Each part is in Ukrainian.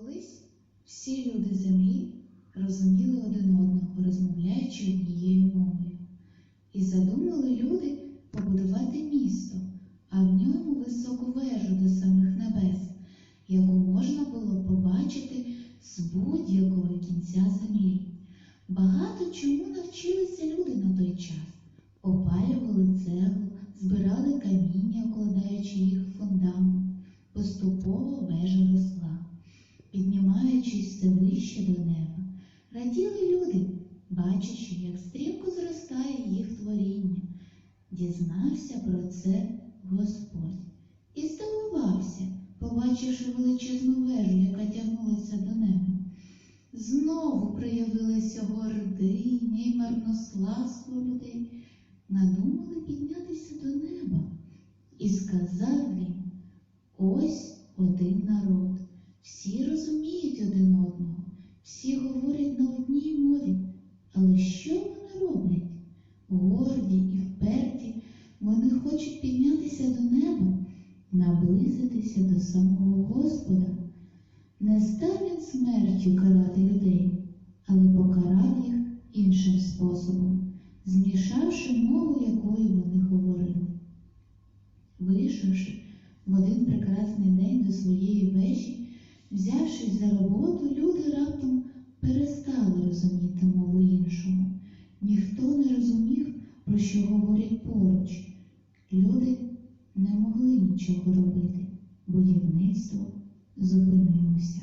Колись всі люди землі розуміли один одного, розмовляючи однією мовою. І задумали люди побудувати місто, а в ньому високу вежу до самих небес, яку можна було побачити з будь-якого кінця землі. Багато чому навчилися люди на той час. Опалювали цеглу, збирали каміння, все вище до неба. Раділи люди, бачачи, як стрімко зростає їх творіння. Дізнався про це Господь і здивувався, побачивши величезну вежу, яка тягнулася до неба. Знову проявилася гординя й марнославство людей. Надумали піднятися до неба. І сказав він, ось один народ. Всі розуміють один одного, всі говорять на одній мові. Але що вони роблять? Горді і вперті, вони хочуть піднятися до неба, наблизитися до самого Господа. Не став він смертю карати людей, але покарав їх іншим способом, змішавши мову, якою вони говорили. Вийшовши в один прекрасний день до своєї вежі, взявшись за роботу, люди раптом перестали розуміти мову іншому. Ніхто не розумів, про що говорять поруч. Люди не могли нічого робити. Будівництво зупинилося.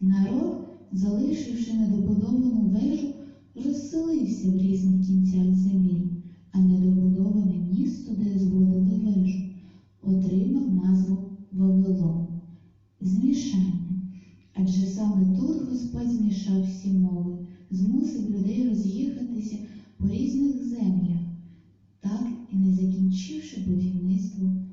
Народ, залишивши недобудовану вежу, розселився в різних кінцях землі, Змішання. Адже саме тут Господь змішав всі мови, змусив людей роз'їхатися по різних землях, так і не закінчивши будівництво.